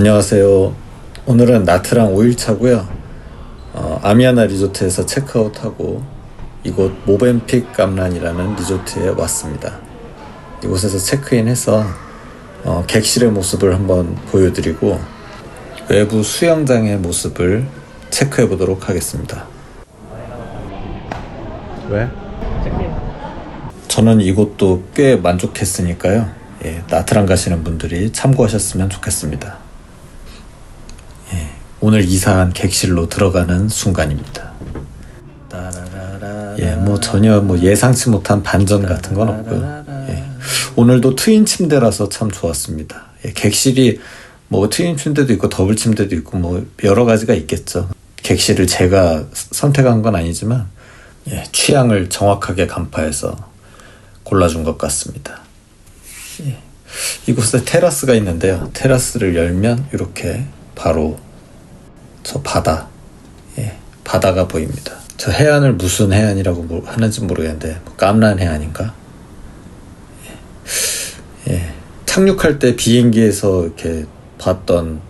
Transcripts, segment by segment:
안녕하세요. 오늘은 나트랑 5일차고요. 어, 아미아나 리조트에서 체크아웃하고 이곳 모벤픽 감란이라는 리조트에 왔습니다. 이곳에서 체크인해서 어, 객실의 모습을 한번 보여드리고 외부 수영장의 모습을 체크해 보도록 하겠습니다. 왜? 저는 이곳도 꽤 만족했으니까요. 예, 나트랑 가시는 분들이 참고하셨으면 좋겠습니다. 예, 오늘 이사한 객실로 들어가는 순간입니다. 예, 뭐 전혀 뭐 예상치 못한 반전 같은 건 없고요. 예, 오늘도 트윈 침대라서 참 좋았습니다. 예, 객실이 뭐 트윈 침대도 있고 더블 침대도 있고 뭐 여러 가지가 있겠죠. 객실을 제가 선택한 건 아니지만 예, 취향을 정확하게 간파해서 골라준 것 같습니다. 예. 이곳에 테라스가 있는데요. 테라스를 열면 이렇게 바로 저 바다, 예, 바다가 보입니다. 저 해안을 무슨 해안이라고 모- 하는지 모르겠는데 뭐 깜란 해안인가? 예. 예. 착륙할 때 비행기에서 이렇게 봤던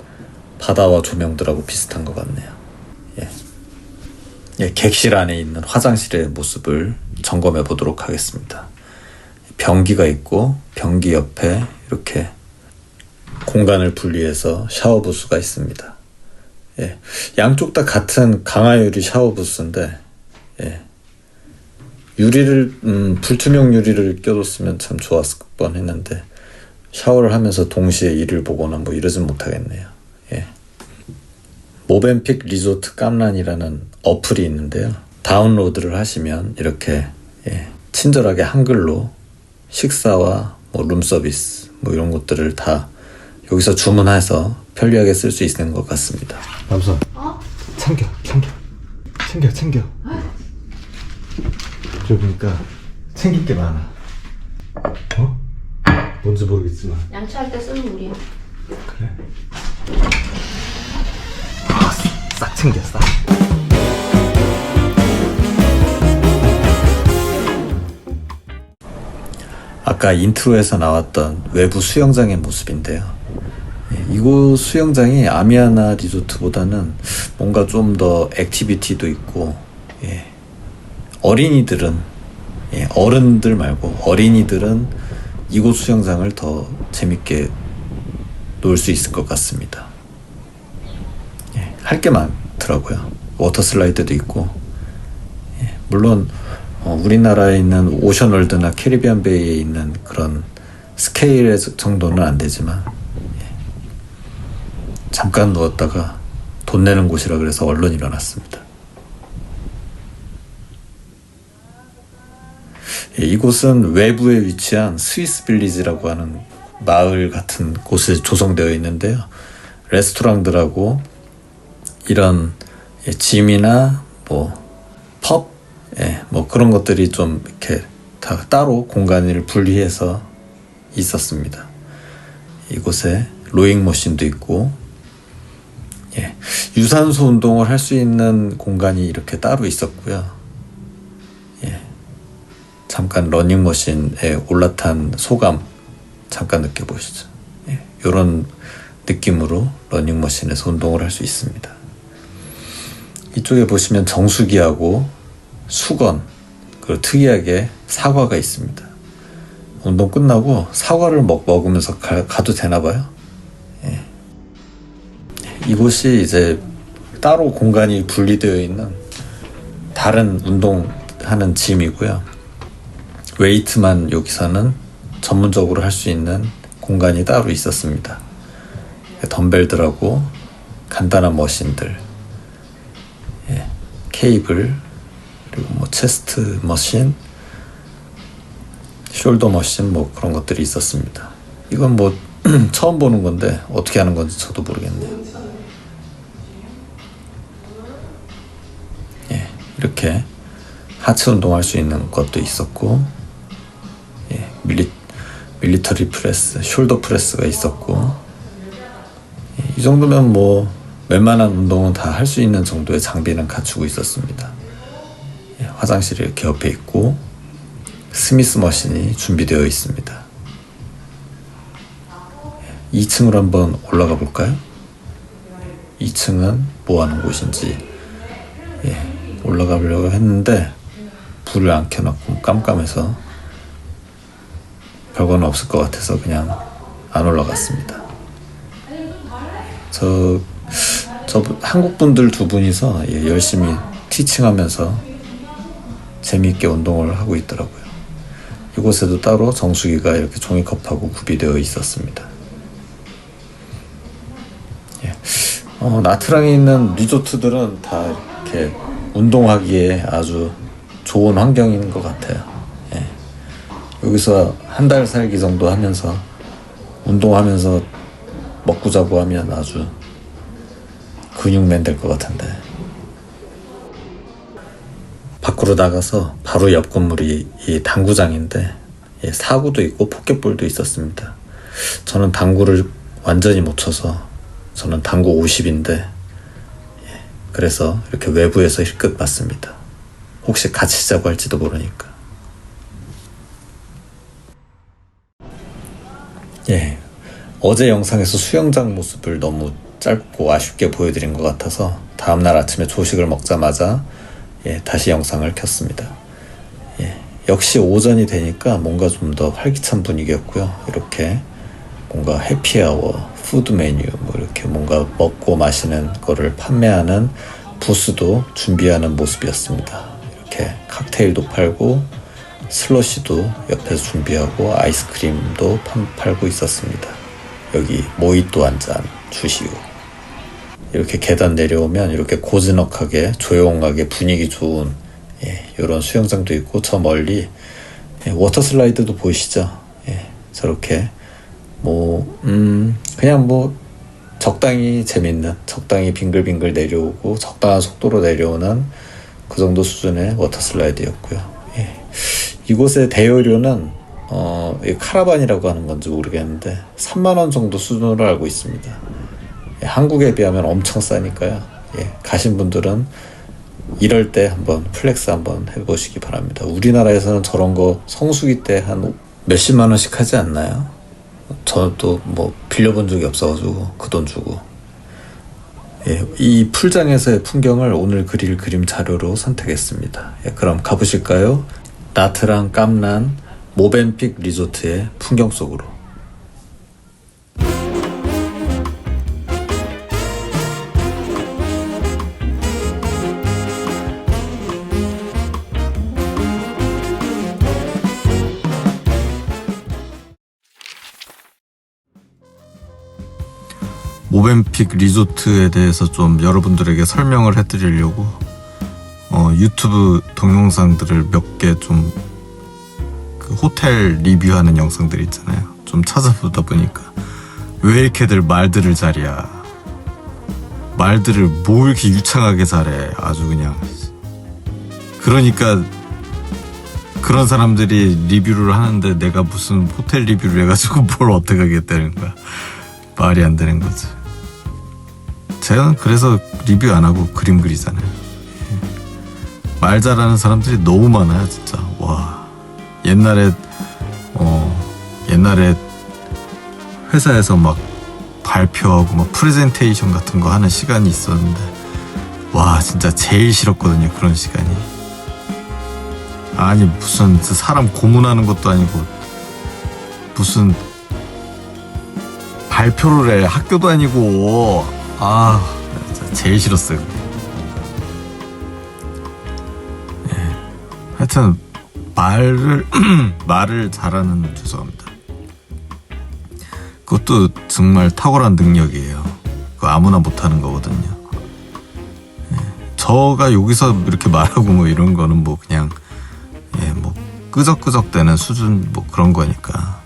바다와 조명들하고 비슷한 것 같네요. 예. 예, 객실 안에 있는 화장실의 모습을 점검해 보도록 하겠습니다. 변기가 있고 변기 옆에 이렇게 공간을 분리해서 샤워 부스가 있습니다. 예, 양쪽 다 같은 강화유리 샤워 부스인데 예, 유리를 음, 불투명 유리를 껴뒀으면 참 좋았을 뻔했는데 샤워를 하면서 동시에 이를 보거나 뭐 이러진 못하겠네요. 예. 모벤픽 리조트 깜란이라는 어플이 있는데요. 다운로드를 하시면 이렇게 예, 친절하게 한글로 식사와 뭐 룸서비스 뭐 이런 것들을 다 여기서 주문해서 편리하게 쓸 수 있는 것 같습니다. 남선. 챙겨, 챙겨, 챙겨, 챙겨. 그러니까 챙길 게 많아. 어? 뭔지 모르겠지만 양치할 때 쓰는 물이야. 그래. 아, 싹 챙겨, 싹. 아까 인트로에서 나왔던 외부 수영장의 모습인데요. 예, 이곳 수영장이 아미아나 리조트보다는 뭔가 좀 더 액티비티도 있고, 예, 어린이들은, 예, 어른들 말고 어린이들은 이곳 수영장을 더 재밌게 놀 수 있을 것 같습니다. 예, 할게 많더라고요. 워터 슬라이드도 있고, 예, 물론 어, 우리나라에 있는 오션월드나 캐리비안 베이에 있는 그런 스케일의 정도는 안 되지만 예, 잠깐 누웠다가 돈 내는 곳이라 그래서 얼른 일어났습니다. 예, 이곳은 외부에 위치한 스위스 빌리지라고 하는 마을 같은 곳에 조성되어 있는데요. 레스토랑들하고 이런 예, 짐이나 뭐 펍, 예, 뭐 그런 것들이 좀 이렇게 다 따로 공간을 분리해서 있었습니다. 이곳에 로잉 머신도 있고, 예, 유산소 운동을 할 수 있는 공간이 이렇게 따로 있었고요. 예, 잠깐 러닝머신에 올라탄 소감 잠깐 느껴보시죠. 예, 이런 느낌으로 러닝머신에서 운동을 할 수 있습니다. 이쪽에 보시면 정수기하고 수건 그리고 특이하게 사과가 있습니다. 운동 끝나고 사과를 먹, 먹으면서 가, 가도 되나 봐요. 예. 이곳이 이제 따로 공간이 분리되어 있는 다른 운동하는 짐이고요. 웨이트만 여기서는 전문적으로 할 수 있는 공간이 따로 있었습니다. 덤벨들하고 간단한 머신들, 예, 케이블, 그리고 뭐 체스트 머신, 숄더 머신 뭐 그런 것들이 있었습니다. 이건 뭐 처음 보는 건데 어떻게 하는 건지 저도 모르겠네요. 하체 운동할 수 있는 것도 있었고, 예, 밀리 밀리터리 프레스, 숄더 프레스가 있었고, 예, 이 정도면 뭐 웬만한 운동은 다 할 수 있는 정도의 장비는 갖추고 있었습니다. 예, 화장실이 이렇게 옆에 있고 스미스 머신이 준비되어 있습니다. 예, 2층으로 한번 올라가 볼까요? 2층은 뭐 하는 곳인지 예, 올라가 보려고 했는데 불을 안 켜놓고 깜깜해서 별거는 없을 것 같아서 그냥 안 올라갔습니다. 저, 저 한국 분들 두 분이서 예, 열심히 티칭하면서 재미있게 운동을 하고 있더라고요. 이곳에도 따로 정수기가 이렇게 종이컵하고 구비되어 있었습니다. 예. 어, 나트랑에 있는 리조트들은 다 이렇게 운동하기에 아주 좋은 환경인 것 같아요. 예. 여기서 한 달 살기 정도 하면서 운동하면서 먹고 자고 하면 아주 근육맨 될 것 같은데. 밖으로 나가서 바로 옆 건물이 이 당구장인데 예, 사구도 있고 포켓볼도 있었습니다. 저는 당구를 완전히 못 쳐서 저는 당구 50인데 그래서 이렇게 외부에서 힐끗 봤습니다. 혹시 같이 자고 할지도 모르니까. 예. 어제 영상에서 수영장 모습을 너무 짧고 아쉽게 보여드린 것 같아서 다음날 아침에 조식을 먹자마자 예, 다시 영상을 켰습니다. 예, 역시 오전이 되니까 뭔가 좀 더 활기찬 분위기였고요. 이렇게 뭔가 해피아워, 푸드 메뉴, 뭐 이렇게 뭔가 먹고 마시는 거를 판매하는 부스도 준비하는 모습이었습니다. 이렇게 칵테일도 팔고 슬러시도 옆에서 준비하고 아이스크림도 판, 팔고 있었습니다. 여기 모히또 한 잔 주시고 이렇게 계단 내려오면 이렇게 고즈넉하게 조용하게 분위기 좋은 예, 이런 수영장도 있고 저 멀리 예, 워터 슬라이드도 보이시죠? 예, 저렇게 뭐 음, 그냥 뭐 적당히 재밌는 적당히 빙글빙글 내려오고 적당한 속도로 내려오는 그 정도 수준의 워터 슬라이드였고요. 예. 이곳의 대여료는 어, 이 카라반이라고 하는 건지 모르겠는데 3만 원 정도 수준으로 알고 있습니다. 예, 한국에 비하면 엄청 싸니까요. 예, 가신 분들은 이럴 때 한번 플렉스 한번 해보시기 바랍니다. 우리나라에서는 저런 거 성수기 때 한 몇십만 원씩 하지 않나요? 저도 뭐 빌려본 적이 없어가지고 그 돈 주고 예, 이 풀장에서의 풍경을 오늘 그릴 그림 자료로 선택했습니다. 예, 그럼 가보실까요? 나트랑 깜란 모벤픽 리조트의 풍경 속으로. 모벤픽 리조트에 대해서 좀 여러분들에게 설명을 해드리려고 어, 유튜브 동영상들을 몇 개좀 그 호텔 리뷰하는 영상들 있잖아요. 좀 찾아보다 보니까 왜 이렇게들 말들을 잘이야. 말들을 뭐 이렇게 유창하게 잘해. 아주 그냥. 그러니까 그런 사람들이 리뷰를 하는데 내가 무슨 호텔 리뷰를 해가지고 뭘 어떻게 하겠다는 거야. 말이 안 되는 거지. 제가 그래서 리뷰 안 하고 그림 그리잖아요. 예. 말 잘하는 사람들이 너무 많아요, 진짜. 와. 옛날에, 어, 옛날에 회사에서 막 발표하고 막 프레젠테이션 같은 거 하는 시간이 있었는데, 와, 진짜 제일 싫었거든요, 그런 시간이. 아니, 무슨 사람 고문하는 것도 아니고, 무슨 발표를 해. 학교도 아니고. 아, 제일 싫었어요. 예. 하여튼 말을 말을 잘하는 죄송합니다. 그것도 정말 탁월한 능력이에요. 그거 아무나 못하는 거거든요. 예. 저가 여기서 이렇게 말하고 뭐 이런 거는 뭐 그냥 예, 뭐 끄적끄적대는 수준 뭐 그런 거니까.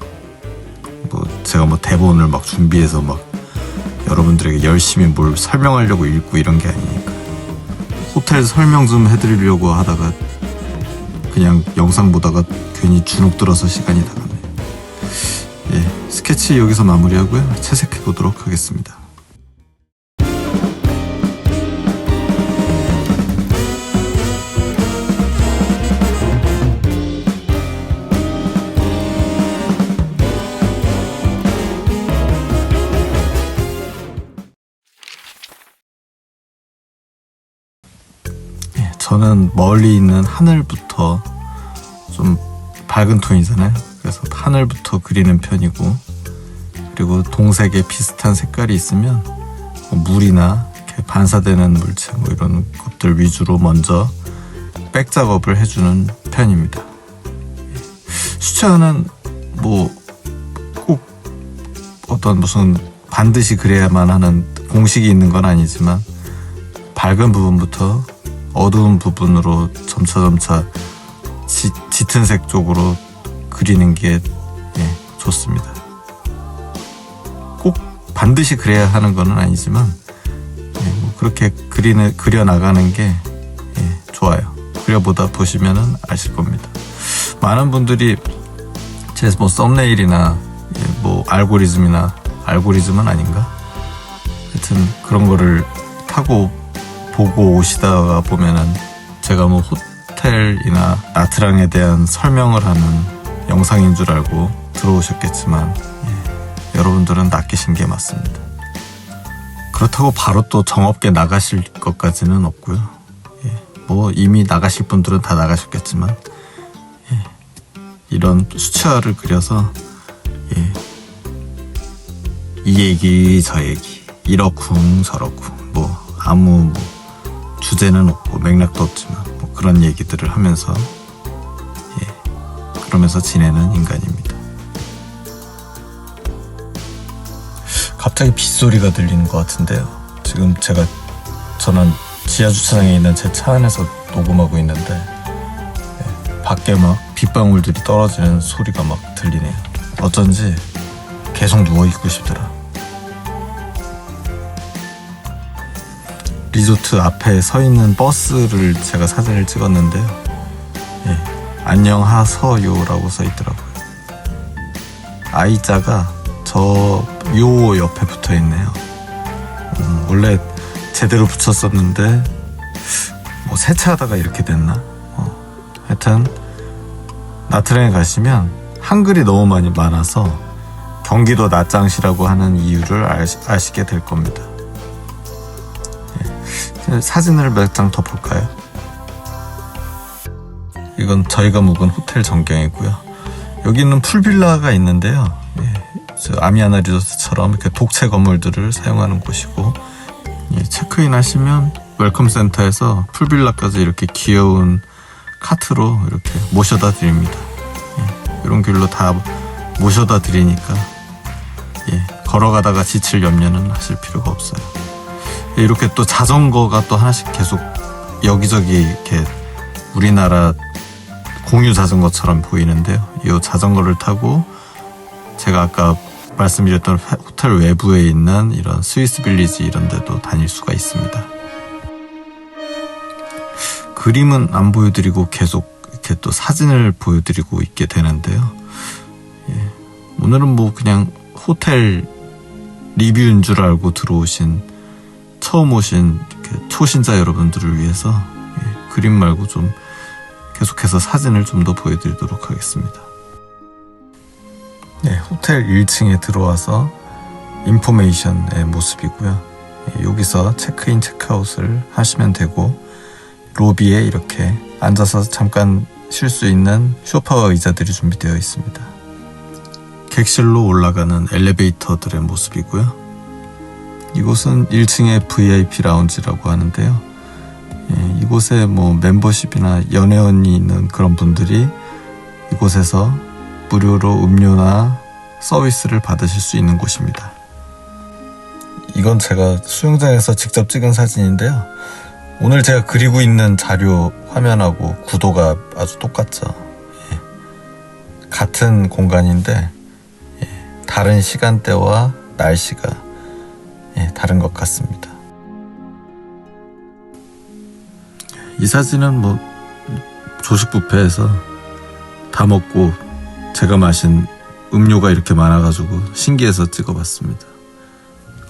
뭐 제가 뭐 대본을 막 준비해서 막 여러분들에게 열심히 뭘 설명하려고 읽고 이런 게 아니니까 호텔 설명 좀 해드리려고 하다가 그냥 영상 보다가 괜히 주눅 들어서 시간이 다 갔네요. 예, 스케치 여기서 마무리하고요. 채색해 보도록 하겠습니다. 저는 멀리 있는 하늘부터 좀 밝은 톤이잖아요. 그래서 하늘부터 그리는 편이고 그리고 동색에 비슷한 색깔이 있으면 뭐 물이나 이렇게 반사되는 물체 뭐 이런 것들 위주로 먼저 백 작업을 해주는 편입니다. 수채화는 뭐 꼭 어떤 무슨 반드시 그래야만 하는 공식이 있는 건 아니지만 밝은 부분부터 어두운 부분으로 점차 점차 짙, 짙은 색 쪽으로 그리는 게 예, 좋습니다. 꼭 반드시 그래야 하는 건 아니지만 예, 뭐 그렇게 그리는 그려 나가는 게 예, 좋아요. 그려보다 보시면은 아실 겁니다. 많은 분들이 제 뭐 썸네일이나 예, 뭐 알고리즘이나 알고리즘은 아닌가? 하여튼 그런 거를 타고 보고 오시다가 보면은 제가 뭐 호텔이나 나트랑에 대한 설명을 하는 영상인 줄 알고 들어오셨겠지만 예, 여러분들은 낚이신 게 맞습니다. 그렇다고 바로 또 정업계 나가실 것까지는 없고요. 예, 뭐 이미 나가실 분들은 다 나가셨겠지만 예, 이런 수채화를 그려서 예, 이 얘기 저 얘기 이러쿵 저러쿵 뭐 아무 뭐 주제는 없고 맥락도 없지만 뭐 그런 얘기들을 하면서 예 그러면서 지내는 인간입니다. 갑자기 빗소리가 들리는 것 같은데요. 지금 제가 저는 지하 주차장에 있는 제 차 안에서 녹음하고 있는데 예, 밖에 막 빗방울들이 떨어지는 소리가 막 들리네요. 어쩐지 계속 누워 있고 싶더라. 리조트 앞에 서 있는 버스를 제가 사진을 찍었는데요. 예, 안녕하서요라고 써 있더라고요. 아이자가 저 요 옆에 붙어 있네요. 음, 원래 제대로 붙였었는데 뭐 세차하다가 이렇게 됐나? 어, 하여튼 나트랑에 가시면 한글이 너무 많이 많아서 경기도 낮장시라고 하는 이유를 아시, 아시게 될 겁니다. 예, 사진을 몇 장 더 볼까요? 이건 저희가 묵은 호텔 전경이고요. 여기는 풀빌라가 있는데요. 예, 저 아미아나 리조트처럼 이렇게 독채 건물들을 사용하는 곳이고 예, 체크인 하시면 웰컴 센터에서 풀빌라까지 이렇게 귀여운 카트로 이렇게 모셔다 드립니다. 예, 이런 길로 다 모셔다 드리니까 예, 걸어가다가 지칠 염려는 하실 필요가 없어요. 예, 이렇게 또 자전거가 또 하나씩 계속 여기저기 이렇게 우리나라 공유 자전거처럼 보이는데요. 이 자전거를 타고 제가 아까 말씀드렸던 호텔 외부에 있는 이런 스위스 빌리지 이런 데도 다닐 수가 있습니다. 그림은 안 보여드리고 계속 이렇게 또 사진을 보여드리고 있게 되는데요. 예, 오늘은 뭐 그냥 호텔 리뷰인 줄 알고 들어오신 처음 오신 초신자 여러분들을 위해서 예, 그림 말고 좀 계속해서 사진을 좀 더 보여드리도록 하겠습니다. 네, 호텔 1층에 들어와서 인포메이션의 모습이고요. 예, 여기서 체크인, 체크아웃을 하시면 되고 로비에 이렇게 앉아서 잠깐 쉴 수 있는 소파와 의자들이 준비되어 있습니다. 객실로 올라가는 엘리베이터들의 모습이고요. 이곳은 1층의 VIP 라운지라고 하는데요. 예, 이곳에 뭐 멤버십이나 연회원이 있는 그런 분들이 이곳에서 무료로 음료나 서비스를 받으실 수 있는 곳입니다. 이건 제가 수영장에서 직접 찍은 사진인데요. 오늘 제가 그리고 있는 자료 화면하고 구도가 아주 똑같죠. 예. 같은 공간인데 예, 다른 시간대와 날씨가 예, 다른 것 같습니다. 이 사진은 뭐 조식 뷔페에서 다 먹고 제가 마신 음료가 이렇게 많아가지고 신기해서 찍어봤습니다.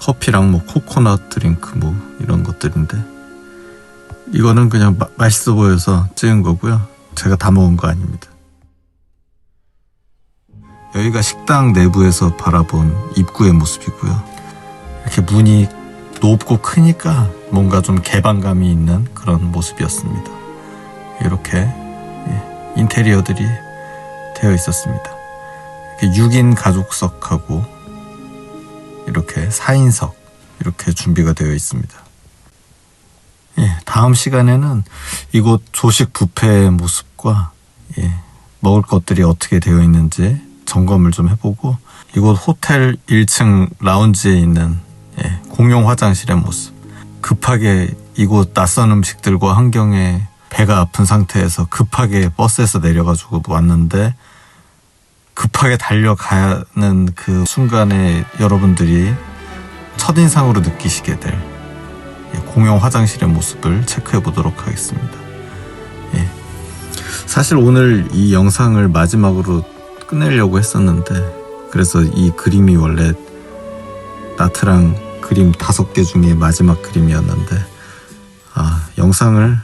커피랑 뭐 코코넛 드링크 뭐 이런 것들인데 이거는 그냥 마- 맛있어 보여서 찍은 거고요. 제가 다 먹은 거 아닙니다. 여기가 식당 내부에서 바라본 입구의 모습이고요. 이렇게 문이 높고 크니까 뭔가 좀 개방감이 있는 그런 모습이었습니다. 이렇게 예, 인테리어들이 되어 있었습니다. 이렇게 6인 가족석하고 이렇게 4인석 이렇게 준비가 되어 있습니다. 예, 다음 시간에는 이곳 조식 뷔페의 모습과 예, 먹을 것들이 어떻게 되어 있는지 점검을 좀 해보고 이곳 호텔 1층 라운지에 있는 예, 공용 화장실의 모습 급하게 이곳 낯선 음식들과 환경에 배가 아픈 상태에서 급하게 버스에서 내려가지고 왔는데 급하게 달려가는 그 순간에 여러분들이 첫인상으로 느끼시게 될 예, 공용 화장실의 모습을 체크해 보도록 하겠습니다. 예. 사실 오늘 이 영상을 마지막으로 끝내려고 했었는데 그래서 이 그림이 원래 나트랑 그림 다섯 개 중에 마지막 그림이었는데 아 영상을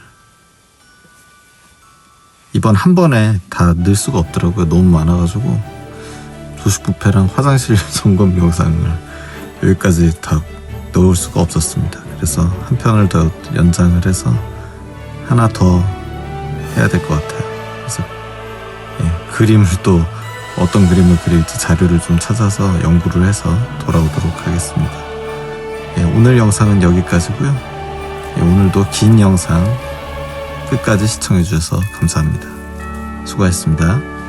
이번 한 번에 다 넣을 수가 없더라고요. 너무 많아가지고. 조식 뷔페랑 화장실 점검 영상을 여기까지 다 넣을 수가 없었습니다. 그래서 한 편을 더 연장을 해서 하나 더 해야 될 것 같아요. 그래서 예, 그림을 또 어떤 그림을 그릴지 자료를 좀 찾아서 연구를 해서 돌아오도록 하겠습니다. 예, 오늘 영상은 여기까지고요. 예, 오늘도 긴 영상 끝까지 시청해 주셔서 감사합니다. 수고하셨습니다.